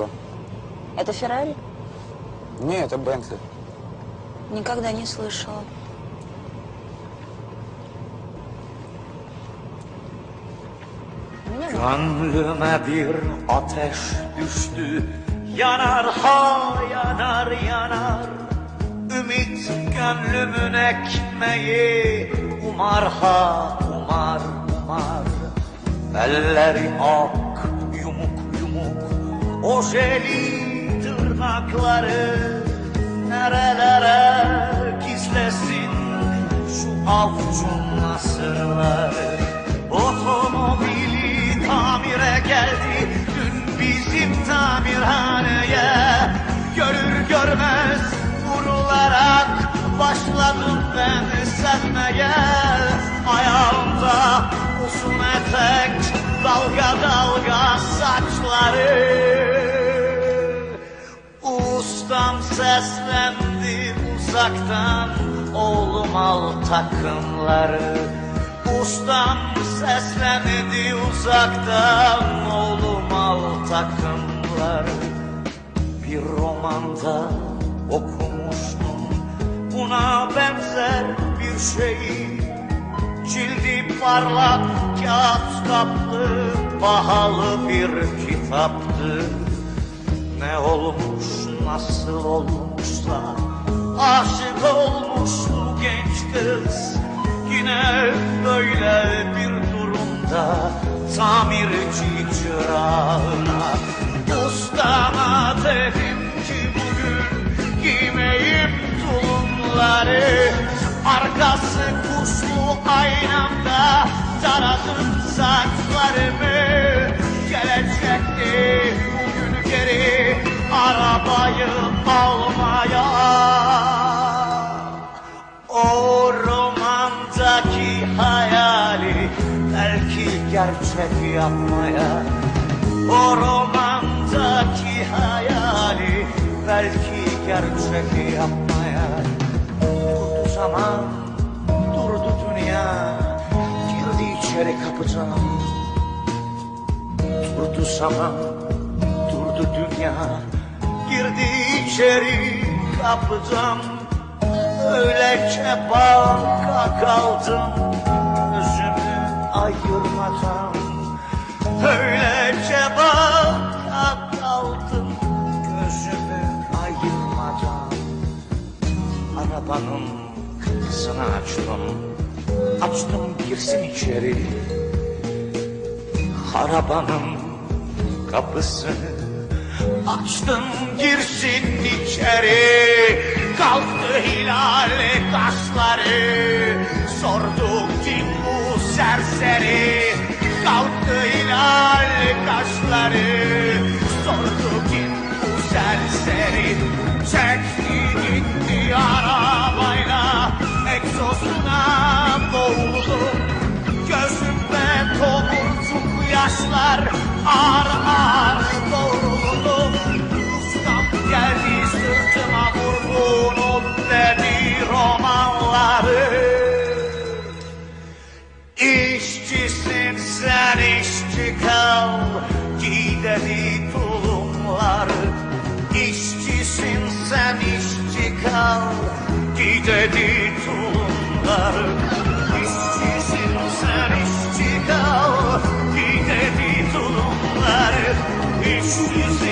Спасибо. Это Феррари? Не, это Бентли. Никогда не слышала. Gönlüme bir ateş düştü Yanar ha yanar yanar Ümit gönlümün ekmeği Umar ha umar umar Elleri ak yumuk Ojeli tırnakları Nerelere gizlesin? Şu avucun sırları. Otomobili tamire geldi. Dün bizim tamirhaneye Görür görmez vurularak Başladım ben sevmeye Ayağımda uzun etek Dalga dalga saçları Ustam seslendi uzaktan Oğlum al takımları. Ustam seslendi uzaktan Oğlum al takımları. Bir romanda okumuştum Buna benzer bir şeyi. Cildi parlak kağıt kaplı Pahalı bir kitaptı ne olmuş nasıl olmuşsa Aşık olmuş bu genç kız. Yine böyle bir durumda Tamirci çırağına Ustama dedim ki bugün Giymeyim tulumları Arabayı almaya O romandaki hayali Belki gerçek yapmaya O romandaki hayali Belki gerçek yapmaya. Durdu zaman, durdu dünya Girdi içeri kapıdan Durdu zaman, durdu dünya Girdi içeri kapıdan Öylece baka kaldım Gözümü ayırmadan. Öylece baka kaldım Gözümü ayırmadan. Arabanın kapısını açtım Açtım girsin içeri. Arabanın kapısını Açtım girsin içeri. Kalktı hilal kaşları Sordu kim bu serseri? Kalktı hilal kaşları Sordu kim bu serseri? Çekti istedi tulumları İşçisin sen işçi kal. Gidedi tulumları İşçisin sen işçi kal. Gidedi tulumları İşçisin